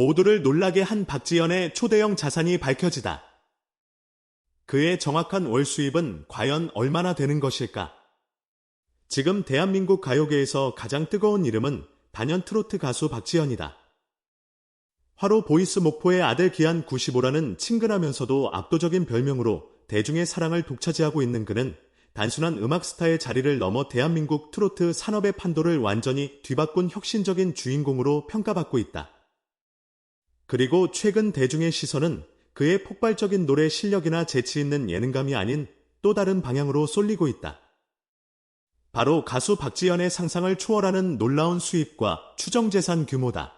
모두를 놀라게 한 박지연의 초대형 자산이 밝혀지다. 그의 정확한 월 수입은 과연 얼마나 되는 것일까? 지금 대한민국 가요계에서 가장 뜨거운 이름은 단연 트로트 가수 박지연이다. 화로 보이스 목포의 아들 기한 95라는 친근하면서도 압도적인 별명으로 대중의 사랑을 독차지하고 있는 그는 단순한 음악 스타의 자리를 넘어 대한민국 트로트 산업의 판도를 완전히 뒤바꾼 혁신적인 주인공으로 평가받고 있다. 그리고 최근 대중의 시선은 그의 폭발적인 노래 실력이나 재치 있는 예능감이 아닌 또 다른 방향으로 쏠리고 있다. 바로 가수 박지연의 상상을 초월하는 놀라운 수입과 추정재산 규모다.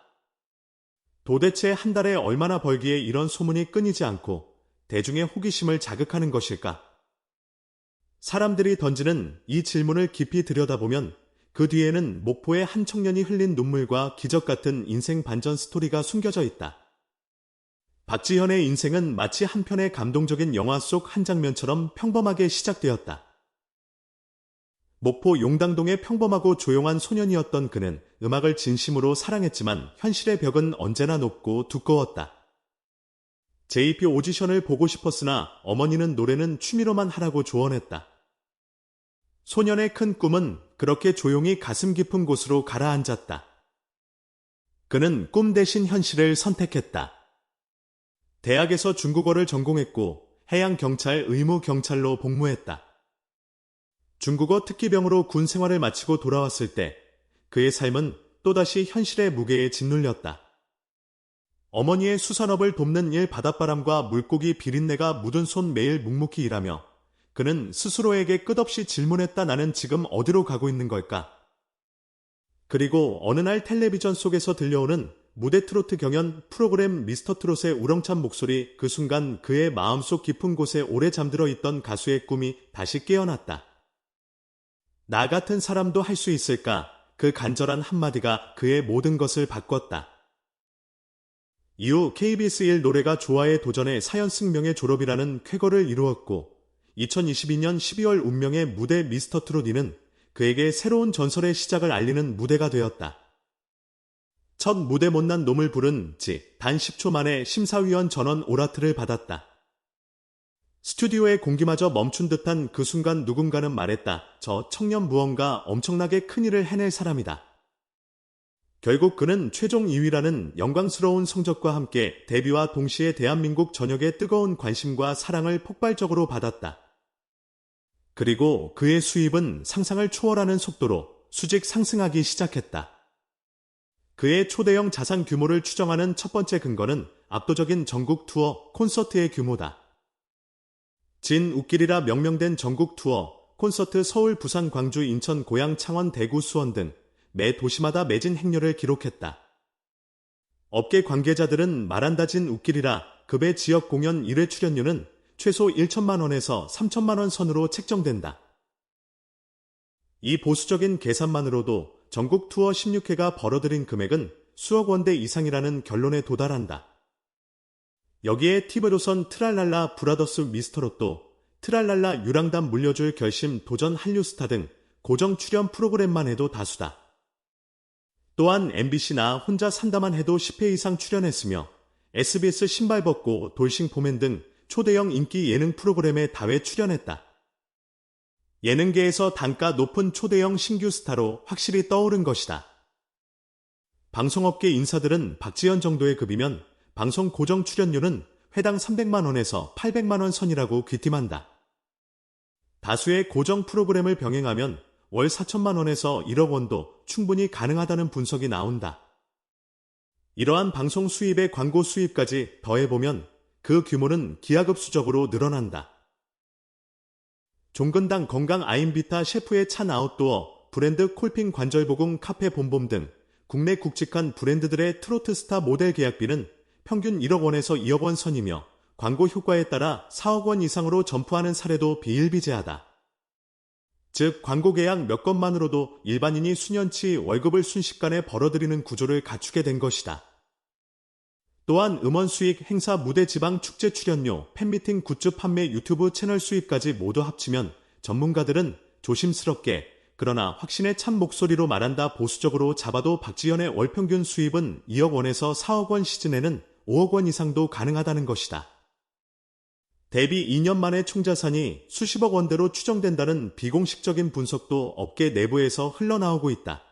도대체 한 달에 얼마나 벌기에 이런 소문이 끊이지 않고 대중의 호기심을 자극하는 것일까? 사람들이 던지는 이 질문을 깊이 들여다보면 그 뒤에는 목포의 한 청년이 흘린 눈물과 기적 같은 인생 반전 스토리가 숨겨져 있다. 박지현의 인생은 마치 한 편의 감동적인 영화 속 한 장면처럼 평범하게 시작되었다. 목포 용당동의 평범하고 조용한 소년이었던 그는 음악을 진심으로 사랑했지만 현실의 벽은 언제나 높고 두꺼웠다. JP 오디션을 보고 싶었으나 어머니는 노래는 취미로만 하라고 조언했다. 소년의 큰 꿈은 그렇게 조용히 가슴 깊은 곳으로 가라앉았다. 그는 꿈 대신 현실을 선택했다. 대학에서 중국어를 전공했고 해양경찰 의무경찰로 복무했다. 중국어 특기병으로 군 생활을 마치고 돌아왔을 때 그의 삶은 또다시 현실의 무게에 짓눌렸다. 어머니의 수산업을 돕는 일 바닷바람과 물고기 비린내가 묻은 손 매일 묵묵히 일하며 그는 스스로에게 끝없이 질문했다 나는 지금 어디로 가고 있는 걸까? 그리고 어느 날 텔레비전 속에서 들려오는 무대 트로트 경연 프로그램 미스터 트롯의 우렁찬 목소리 그 순간 그의 마음속 깊은 곳에 오래 잠들어 있던 가수의 꿈이 다시 깨어났다. 나 같은 사람도 할 수 있을까? 그 간절한 한마디가 그의 모든 것을 바꿨다. 이후 KBS 1 노래가 좋아해 도전해 사연 승명의 졸업이라는 쾌거를 이루었고 2022년 12월 운명의 무대 미스터 트롯이는 그에게 새로운 전설의 시작을 알리는 무대가 되었다. 첫 무대 못난 놈을 부른 지 단 10초 만에 심사위원 전원 오라트를 받았다. 스튜디오의 공기마저 멈춘 듯한 그 순간 누군가는 말했다. 저 청년 무언가 엄청나게 큰일을 해낼 사람이다. 결국 그는 최종 2위라는 영광스러운 성적과 함께 데뷔와 동시에 대한민국 전역의 뜨거운 관심과 사랑을 폭발적으로 받았다. 그리고 그의 수입은 상상을 초월하는 속도로 수직 상승하기 시작했다. 그의 초대형 자산 규모를 추정하는 첫 번째 근거는 압도적인 전국 투어 콘서트의 규모다. 진 웃길이라 명명된 전국 투어 콘서트 서울, 부산, 광주, 인천, 고양, 창원, 대구, 수원 등 매 도시마다 매진 행렬을 기록했다. 업계 관계자들은 말한다진 웃길이라 급의 지역 공연 1회 출연료는 최소 1천만 원에서 3천만 원 선으로 책정된다. 이 보수적인 계산만으로도 전국 투어 16회가 벌어들인 금액은 수억 원대 이상이라는 결론에 도달한다. 여기에 티브로선 트랄랄라 브라더스 미스터롯도 트랄랄라 유랑담 물려줄 결심 도전 한류스타 등 고정 출연 프로그램만 해도 다수다. 또한 MBC나 혼자 산다만 해도 10회 이상 출연했으며 SBS 신발 벗고 돌싱 포맨 등 초대형 인기 예능 프로그램에 다회 출연했다. 예능계에서 단가 높은 초대형 신규 스타로 확실히 떠오른 것이다. 방송업계 인사들은 박지현 정도의 급이면 방송 고정 출연료는 회당 300만원에서 800만원 선이라고 귀띔한다. 다수의 고정 프로그램을 병행하면 월 4천만원에서 1억 원도 충분히 가능하다는 분석이 나온다. 이러한 방송 수입의 광고 수입까지 더해보면 그 규모는 기하급수적으로 늘어난다. 종근당 건강 아임비타 셰프의 찬 아웃도어, 브랜드 콜핑 관절보금 카페 본봄 등 국내 굵직한 브랜드들의 트로트 스타 모델 계약비는 평균 1억 원에서 2억 원 선이며 광고 효과에 따라 4억 원 이상으로 점프하는 사례도 비일비재하다. 즉 광고 계약 몇 건만으로도 일반인이 수년치 월급을 순식간에 벌어들이는 구조를 갖추게 된 것이다. 또한 음원 수익, 행사, 무대, 지방, 축제 출연료, 팬미팅, 굿즈 판매, 유튜브 채널 수익까지 모두 합치면 전문가들은 조심스럽게 그러나 확신에 찬 목소리로 말한다 보수적으로 잡아도 박지현의 월평균 수입은 2억 원에서 4억 원 시즌에는 5억 원 이상도 가능하다는 것이다. 대비 2년 만에 총자산이 수십억 원대로 추정된다는 비공식적인 분석도 업계 내부에서 흘러나오고 있다.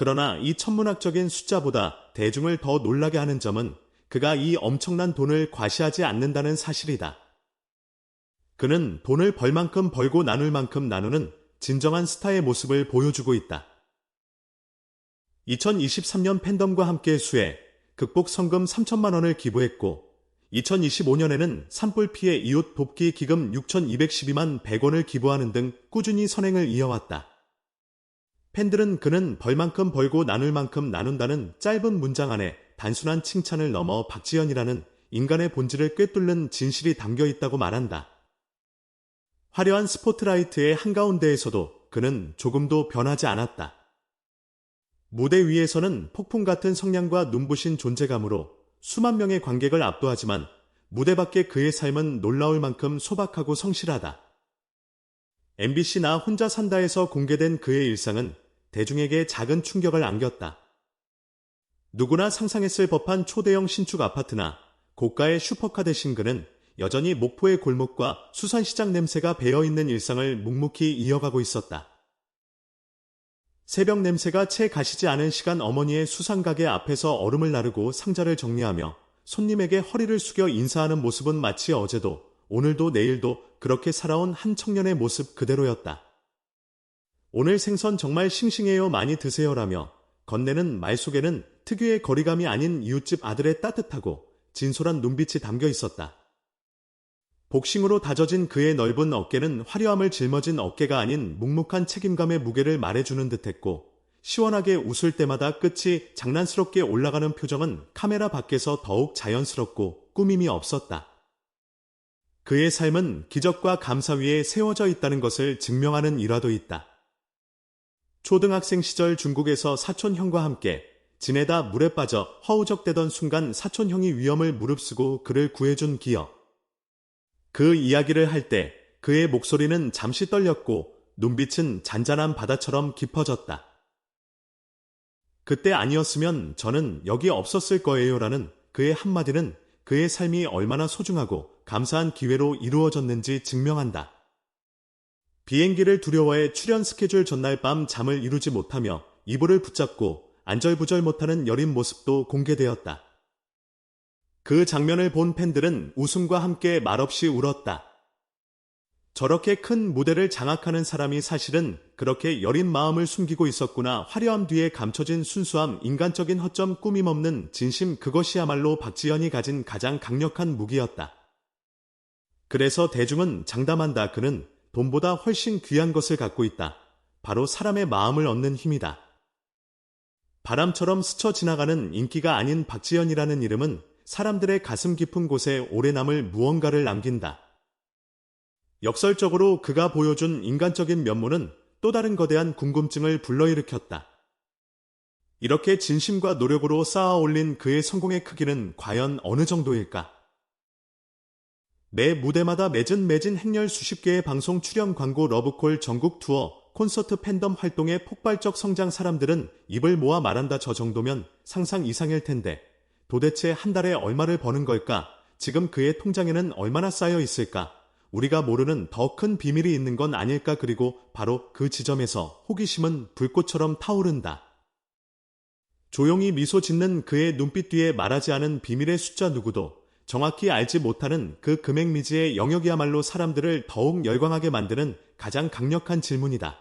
그러나 이 천문학적인 숫자보다 대중을 더 놀라게 하는 점은 그가 이 엄청난 돈을 과시하지 않는다는 사실이다. 그는 돈을 벌 만큼 벌고 나눌 만큼 나누는 진정한 스타의 모습을 보여주고 있다. 2023년 팬덤과 함께 수해 극복 성금 3천만 원을 기부했고 2025년에는 산불 피해 이웃 돕기 기금 6,212만 100원을 기부하는 등 꾸준히 선행을 이어왔다. 팬들은 그는 벌만큼 벌고 나눌 만큼 나눈다는 짧은 문장 안에 단순한 칭찬을 넘어 박지현이라는 인간의 본질을 꿰뚫는 진실이 담겨 있다고 말한다. 화려한 스포트라이트의 한가운데에서도 그는 조금도 변하지 않았다. 무대 위에서는 폭풍 같은 성량과 눈부신 존재감으로 수만 명의 관객을 압도하지만 무대 밖의 그의 삶은 놀라울 만큼 소박하고 성실하다. MBC 나 혼자 산다에서 공개된 그의 일상은 대중에게 작은 충격을 안겼다. 누구나 상상했을 법한 초대형 신축 아파트나 고가의 슈퍼카 대신 그는 여전히 목포의 골목과 수산시장 냄새가 배어있는 일상을 묵묵히 이어가고 있었다. 새벽 냄새가 채 가시지 않은 시간 어머니의 수산가게 앞에서 얼음을 나르고 상자를 정리하며 손님에게 허리를 숙여 인사하는 모습은 마치 어제도 오늘도 내일도 그렇게 살아온 한 청년의 모습 그대로였다. 오늘 생선 정말 싱싱해요 많이 드세요라며 건네는 말 속에는 특유의 거리감이 아닌 이웃집 아들의 따뜻하고 진솔한 눈빛이 담겨 있었다. 복싱으로 다져진 그의 넓은 어깨는 화려함을 짊어진 어깨가 아닌 묵묵한 책임감의 무게를 말해주는 듯했고 시원하게 웃을 때마다 끝이 장난스럽게 올라가는 표정은 카메라 밖에서 더욱 자연스럽고 꾸밈이 없었다. 그의 삶은 기적과 감사 위에 세워져 있다는 것을 증명하는 일화도 있다. 초등학생 시절 중국에서 사촌형과 함께 지내다 물에 빠져 허우적대던 순간 사촌형이 위험을 무릅쓰고 그를 구해준 기억. 그 이야기를 할 때 그의 목소리는 잠시 떨렸고 눈빛은 잔잔한 바다처럼 깊어졌다. 그때 아니었으면 저는 여기 없었을 거예요라는 그의 한마디는 그의 삶이 얼마나 소중하고 감사한 기회로 이루어졌는지 증명한다. 비행기를 두려워해 출연 스케줄 전날 밤 잠을 이루지 못하며 이불을 붙잡고 안절부절 못하는 여린 모습도 공개되었다. 그 장면을 본 팬들은 웃음과 함께 말없이 울었다. 저렇게 큰 무대를 장악하는 사람이 사실은 그렇게 여린 마음을 숨기고 있었구나. 화려함 뒤에 감춰진 순수함, 인간적인 허점, 꾸밈 없는 진심, 그것이야말로 박지현이 가진 가장 강력한 무기였다. 그래서 대중은 장담한다. 그는 돈보다 훨씬 귀한 것을 갖고 있다. 바로 사람의 마음을 얻는 힘이다. 바람처럼 스쳐 지나가는 인기가 아닌 박지현이라는 이름은 사람들의 가슴 깊은 곳에 오래 남을 무언가를 남긴다. 역설적으로 그가 보여준 인간적인 면모는 또 다른 거대한 궁금증을 불러일으켰다. 이렇게 진심과 노력으로 쌓아 올린 그의 성공의 크기는 과연 어느 정도일까? 매 무대마다 매진 매진 행렬 수십 개의 방송 출연 광고 러브콜 전국 투어 콘서트 팬덤 활동의 폭발적 성장 사람들은 입을 모아 말한다 저 정도면 상상 이상일 텐데 도대체 한 달에 얼마를 버는 걸까? 지금 그의 통장에는 얼마나 쌓여 있을까? 우리가 모르는 더 큰 비밀이 있는 건 아닐까? 그리고 바로 그 지점에서 호기심은 불꽃처럼 타오른다. 조용히 미소 짓는 그의 눈빛 뒤에 말하지 않은 비밀의 숫자 누구도 정확히 알지 못하는 그 금액 미지의 영역이야말로 사람들을 더욱 열광하게 만드는 가장 강력한 질문이다.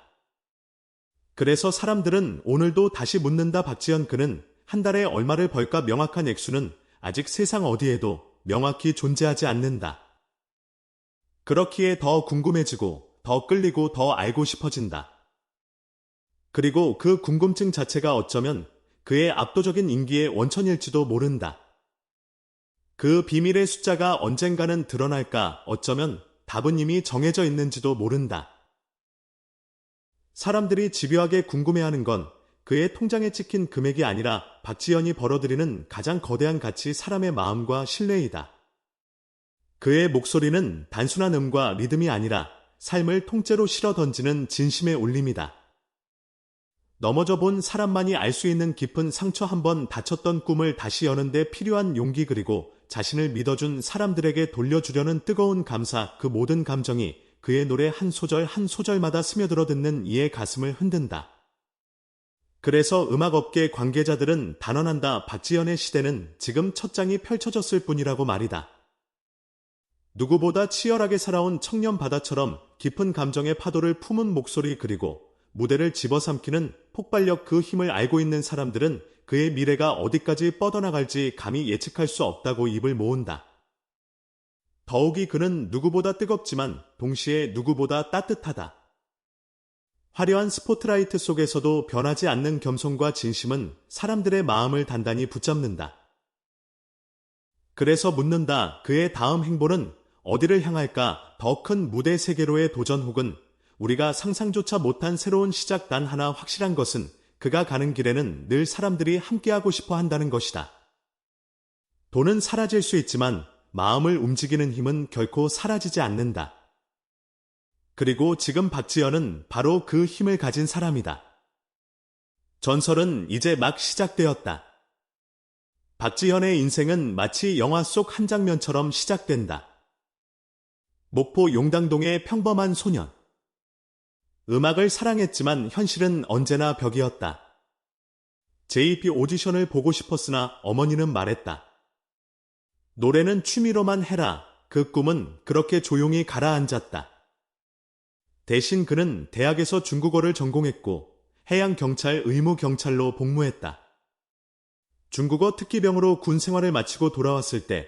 그래서 사람들은 오늘도 다시 묻는다 박지현 그는 한 달에 얼마를 벌까 명확한 액수는 아직 세상 어디에도 명확히 존재하지 않는다. 그렇기에 더 궁금해지고 더 끌리고 더 알고 싶어진다. 그리고 그 궁금증 자체가 어쩌면 그의 압도적인 인기의 원천일지도 모른다. 그 비밀의 숫자가 언젠가는 드러날까 어쩌면 답은 이미 정해져 있는지도 모른다. 사람들이 집요하게 궁금해하는 건 그의 통장에 찍힌 금액이 아니라 박지현이 벌어들이는 가장 거대한 가치 사람의 마음과 신뢰이다. 그의 목소리는 단순한 음과 리듬이 아니라 삶을 통째로 실어 던지는 진심의 울림이다. 넘어져 본 사람만이 알 수 있는 깊은 상처 한 번 다쳤던 꿈을 다시 여는데 필요한 용기 그리고 자신을 믿어준 사람들에게 돌려주려는 뜨거운 감사 그 모든 감정이 그의 노래 한 소절 한 소절마다 스며들어 듣는 이의 가슴을 흔든다. 그래서 음악업계 관계자들은 단언한다 박지연의 시대는 지금 첫 장이 펼쳐졌을 뿐이라고 말이다. 누구보다 치열하게 살아온 청년 바다처럼 깊은 감정의 파도를 품은 목소리 그리고 무대를 집어삼키는 폭발력 그 힘을 알고 있는 사람들은 그의 미래가 어디까지 뻗어나갈지 감히 예측할 수 없다고 입을 모은다. 더욱이 그는 누구보다 뜨겁지만 동시에 누구보다 따뜻하다. 화려한 스포트라이트 속에서도 변하지 않는 겸손과 진심은 사람들의 마음을 단단히 붙잡는다. 그래서 묻는다. 그의 다음 행보는 어디를 향할까? 더 큰 무대 세계로의 도전 혹은 우리가 상상조차 못한 새로운 시작 단 하나 확실한 것은 그가 가는 길에는 늘 사람들이 함께하고 싶어 한다는 것이다. 돈은 사라질 수 있지만 마음을 움직이는 힘은 결코 사라지지 않는다. 그리고 지금 박지연은 바로 그 힘을 가진 사람이다. 전설은 이제 막 시작되었다. 박지현의 인생은 마치 영화 속 한 장면처럼 시작된다. 목포 용당동의 평범한 소년. 음악을 사랑했지만 현실은 언제나 벽이었다. JP 오디션을 보고 싶었으나 어머니는 말했다. 노래는 취미로만 해라. 그 꿈은 그렇게 조용히 가라앉았다. 대신 그는 대학에서 중국어를 전공했고 해양경찰 의무경찰로 복무했다. 중국어 특기병으로 군 생활을 마치고 돌아왔을 때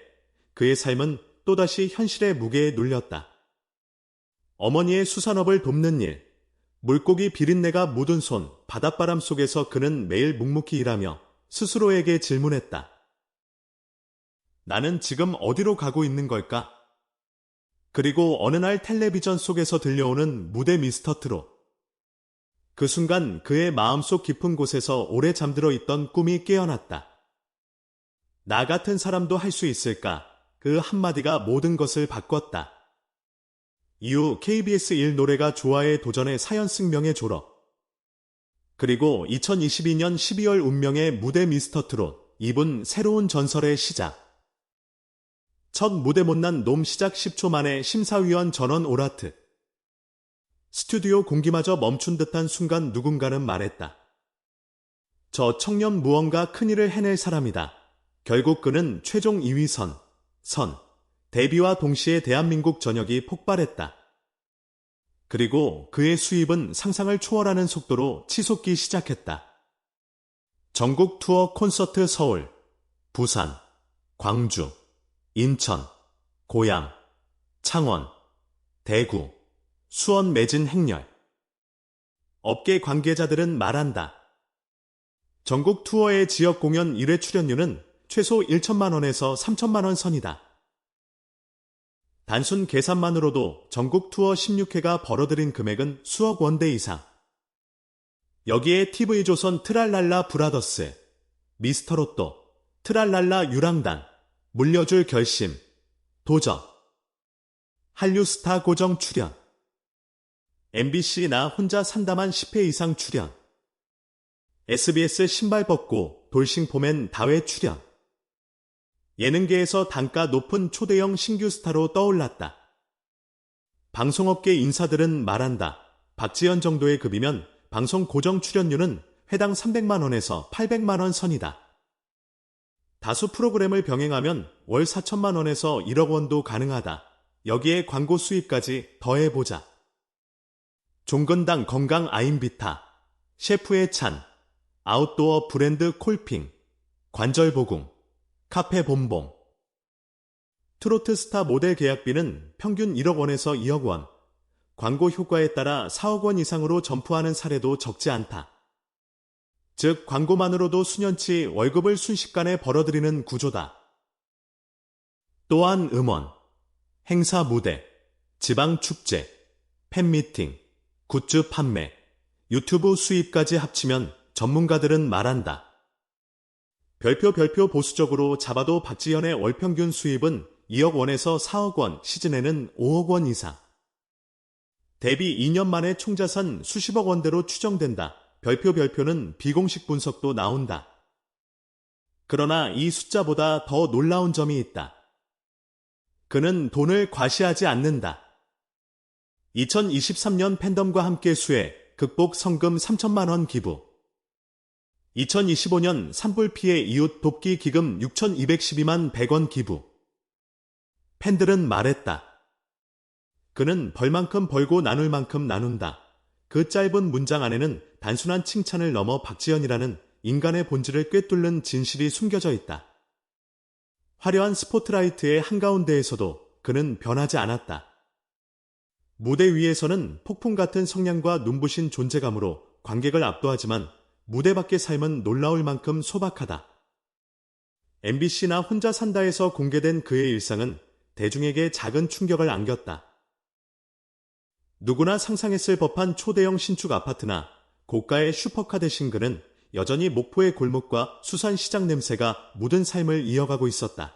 그의 삶은 또다시 현실의 무게에 눌렸다. 어머니의 수산업을 돕는 일, 물고기 비린내가 묻은 손, 바닷바람 속에서 그는 매일 묵묵히 일하며 스스로에게 질문했다. 나는 지금 어디로 가고 있는 걸까? 그리고 어느 날 텔레비전 속에서 들려오는 무대 미스터 트롯. 그 순간 그의 마음속 깊은 곳에서 오래 잠들어 있던 꿈이 깨어났다. 나 같은 사람도 할 수 있을까? 그 한마디가 모든 것을 바꿨다. 이후 KBS 1 노래가 좋아해 도전의 사연 승 명의 졸업. 그리고 2022년 12월 운명의 무대 미스터 트롯, 이분 새로운 전설의 시작. 첫 무대 못난 놈 시작 10초 만에 심사위원 전원 오라트. 스튜디오 공기마저 멈춘 듯한 순간 누군가는 말했다. 저 청년 무언가 큰일을 해낼 사람이다. 결국 그는 최종 2위 선, 선, 데뷔와 동시에 대한민국 전역이 폭발했다. 그리고 그의 수입은 상상을 초월하는 속도로 치솟기 시작했다. 전국 투어 콘서트 서울, 부산, 광주, 인천, 고양, 창원, 대구, 수원 매진 행렬. 업계 관계자들은 말한다. 전국 투어의 지역 공연 1회 출연료는 최소 1천만 원에서 3천만 원 선이다. 단순 계산만으로도 전국 투어 16회가 벌어들인 금액은 수억 원대 이상. 여기에 TV조선 트랄랄라 브라더스, 미스터로또, 트랄랄라 유랑단, 물려줄 결심, 도전, 한류스타 고정 출연, MBC 나 혼자 산다만 10회 이상 출연, SBS 신발 벗고 돌싱 포맨 다회 출연, 예능계에서 단가 높은 초대형 신규 스타로 떠올랐다. 방송업계 인사들은 말한다. 박지연 정도의 급이면 방송 고정 출연료는 회당 300만원에서 800만원 선이다. 다수 프로그램을 병행하면 월 4천만원에서 1억 원도 가능하다. 여기에 광고 수입까지 더해보자. 종근당 건강 아임비타, 셰프의 찬, 아웃도어 브랜드 콜핑, 관절보궁, 카페 본봉. 트로트 스타 모델 계약비는 평균 1억 원에서 2억 원, 광고 효과에 따라 4억 원 이상으로 점프하는 사례도 적지 않다. 즉, 광고만으로도 수년치 월급을 순식간에 벌어들이는 구조다. 또한 음원, 행사 무대, 지방 축제, 팬미팅, 굿즈 판매, 유튜브 수입까지 합치면 전문가들은 말한다. 별표 별표 보수적으로 잡아도 박지현의 월평균 수입은 2억 원에서 4억 원, 시즌에는 5억 원 이상. 대비 2년 만에 총자산 수십억 원대로 추정된다. 별표 별표는 비공식 분석도 나온다. 그러나 이 숫자보다 더 놀라운 점이 있다. 그는 돈을 과시하지 않는다. 2023년 팬덤과 함께 수해 극복 성금 3천만 원 기부. 2025년 산불 피해 이웃 돕기 기금 6,212만 100원 기부. 팬들은 말했다. 그는 벌만큼 벌고 나눌 만큼 나눈다. 그 짧은 문장 안에는 단순한 칭찬을 넘어 박지현이라는 인간의 본질을 꿰뚫는 진실이 숨겨져 있다. 화려한 스포트라이트의 한가운데에서도 그는 변하지 않았다. 무대 위에서는 폭풍 같은 성량과 눈부신 존재감으로 관객을 압도하지만 무대 밖의 삶은 놀라울 만큼 소박하다. MBC나 혼자 산다에서 공개된 그의 일상은 대중에게 작은 충격을 안겼다. 누구나 상상했을 법한 초대형 신축 아파트나 고가의 슈퍼카 대신 그는 여전히 목포의 골목과 수산시장 냄새가 묻은 삶을 이어가고 있었다.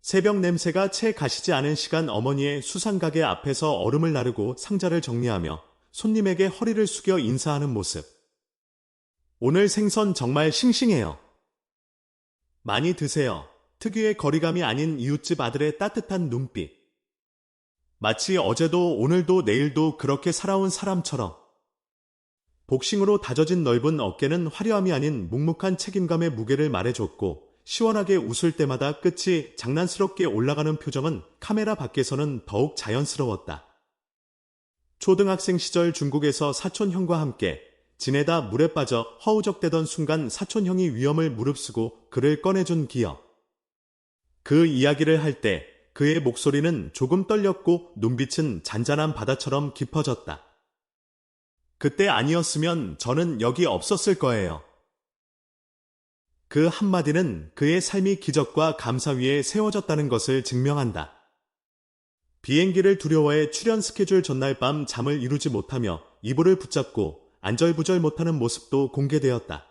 새벽 냄새가 채 가시지 않은 시간 어머니의 수산가게 앞에서 얼음을 나르고 상자를 정리하며 손님에게 허리를 숙여 인사하는 모습. 오늘 생선 정말 싱싱해요. 많이 드세요. 특유의 거리감이 아닌 이웃집 아들의 따뜻한 눈빛. 마치 어제도 오늘도 내일도 그렇게 살아온 사람처럼. 복싱으로 다져진 넓은 어깨는 화려함이 아닌 묵묵한 책임감의 무게를 말해줬고 시원하게 웃을 때마다 끝이 장난스럽게 올라가는 표정은 카메라 밖에서는 더욱 자연스러웠다. 초등학생 시절 중국에서 사촌 형과 함께 지내다 물에 빠져 허우적대던 순간 사촌형이 위험을 무릅쓰고 그를 꺼내준 기억. 그 이야기를 할 때 그의 목소리는 조금 떨렸고 눈빛은 잔잔한 바다처럼 깊어졌다. 그때 아니었으면 저는 여기 없었을 거예요. 그 한마디는 그의 삶이 기적과 감사 위에 세워졌다는 것을 증명한다. 비행기를 두려워해 출연 스케줄 전날 밤 잠을 이루지 못하며 이불을 붙잡고 안절부절 못하는 모습도 공개되었다.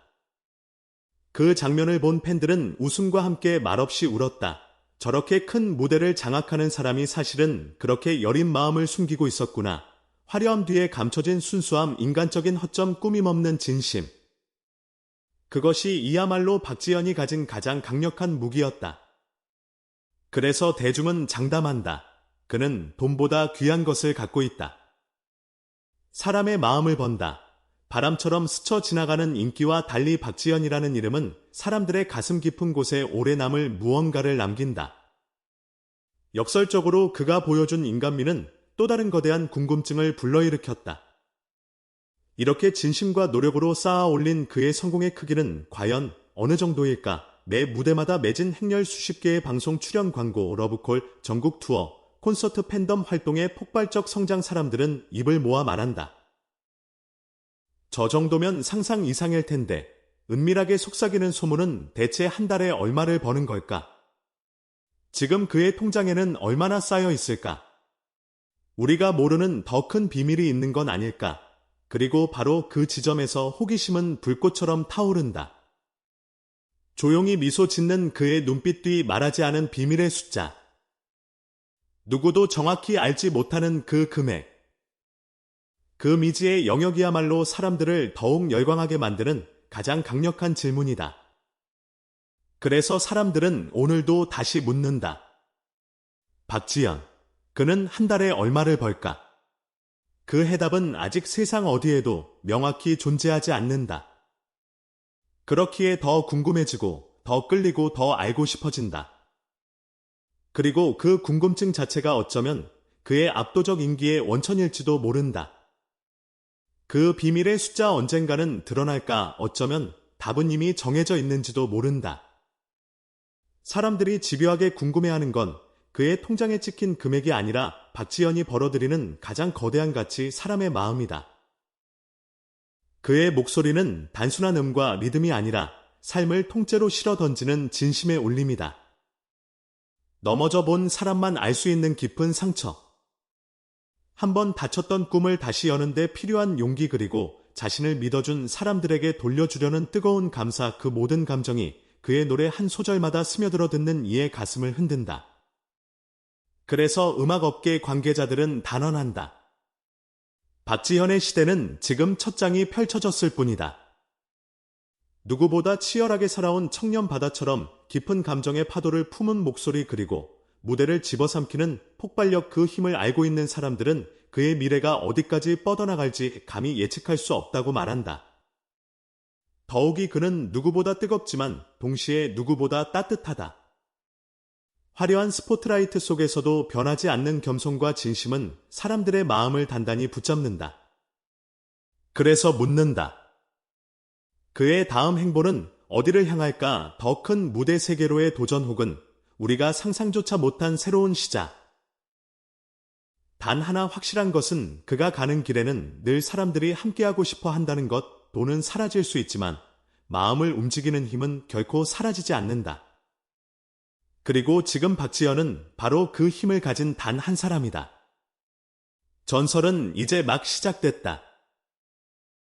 그 장면을 본 팬들은 웃음과 함께 말없이 울었다. 저렇게 큰 무대를 장악하는 사람이 사실은 그렇게 여린 마음을 숨기고 있었구나. 화려함 뒤에 감춰진 순수함, 인간적인 허점, 꾸밈 없는 진심. 그것이 이야말로 박지연이 가진 가장 강력한 무기였다. 그래서 대중은 장담한다. 그는 돈보다 귀한 것을 갖고 있다. 사람의 마음을 번다. 바람처럼 스쳐 지나가는 인기와 달리 박지연이라는 이름은 사람들의 가슴 깊은 곳에 오래 남을 무언가를 남긴다. 역설적으로 그가 보여준 인간미는 또 다른 거대한 궁금증을 불러일으켰다. 이렇게 진심과 노력으로 쌓아 올린 그의 성공의 크기는 과연 어느 정도일까? 매 무대마다 매진 행렬 수십 개의 방송 출연 광고, 러브콜, 전국 투어, 콘서트 팬덤 활동의 폭발적 성장 사람들은 입을 모아 말한다. 저 정도면 상상 이상일 텐데 은밀하게 속삭이는 소문은 대체 한 달에 얼마를 버는 걸까? 지금 그의 통장에는 얼마나 쌓여 있을까? 우리가 모르는 더 큰 비밀이 있는 건 아닐까. 그리고 바로 그 지점에서 호기심은 불꽃처럼 타오른다. 조용히 미소 짓는 그의 눈빛 뒤 말하지 않은 비밀의 숫자. 누구도 정확히 알지 못하는 그 금액. 그 미지의 영역이야말로 사람들을 더욱 열광하게 만드는 가장 강력한 질문이다. 그래서 사람들은 오늘도 다시 묻는다. 박지연. 그는 한 달에 얼마를 벌까? 그 해답은 아직 세상 어디에도 명확히 존재하지 않는다. 그렇기에 더 궁금해지고, 더 끌리고, 더 알고 싶어진다. 그리고 그 궁금증 자체가 어쩌면 그의 압도적 인기의 원천일지도 모른다. 그 비밀의 숫자 언젠가는 드러날까 어쩌면 답은 이미 정해져 있는지도 모른다. 사람들이 집요하게 궁금해하는 건 그의 통장에 찍힌 금액이 아니라 박지연이 벌어들이는 가장 거대한 가치 사람의 마음이다. 그의 목소리는 단순한 음과 리듬이 아니라 삶을 통째로 실어 던지는 진심의 울림이다. 넘어져 본 사람만 알 수 있는 깊은 상처. 한번 다쳤던 꿈을 다시 여는데 필요한 용기 그리고 자신을 믿어준 사람들에게 돌려주려는 뜨거운 감사 그 모든 감정이 그의 노래 한 소절마다 스며들어 듣는 이의 가슴을 흔든다. 그래서 음악업계 관계자들은 단언한다. 박지현의 시대는 지금 첫 장이 펼쳐졌을 뿐이다. 누구보다 치열하게 살아온 청년 바다처럼 깊은 감정의 파도를 품은 목소리 그리고 무대를 집어삼키는 폭발력 그 힘을 알고 있는 사람들은 그의 미래가 어디까지 뻗어나갈지 감히 예측할 수 없다고 말한다. 더욱이 그는 누구보다 뜨겁지만 동시에 누구보다 따뜻하다. 화려한 스포트라이트 속에서도 변하지 않는 겸손과 진심은 사람들의 마음을 단단히 붙잡는다. 그래서 묻는다. 그의 다음 행보는 어디를 향할까 더 큰 무대 세계로의 도전 혹은 우리가 상상조차 못한 새로운 시작. 단 하나 확실한 것은 그가 가는 길에는 늘 사람들이 함께하고 싶어 한다는 것, 돈은 사라질 수 있지만 마음을 움직이는 힘은 결코 사라지지 않는다. 그리고 지금 박지현은 바로 그 힘을 가진 단 한 사람이다. 전설은 이제 막 시작됐다.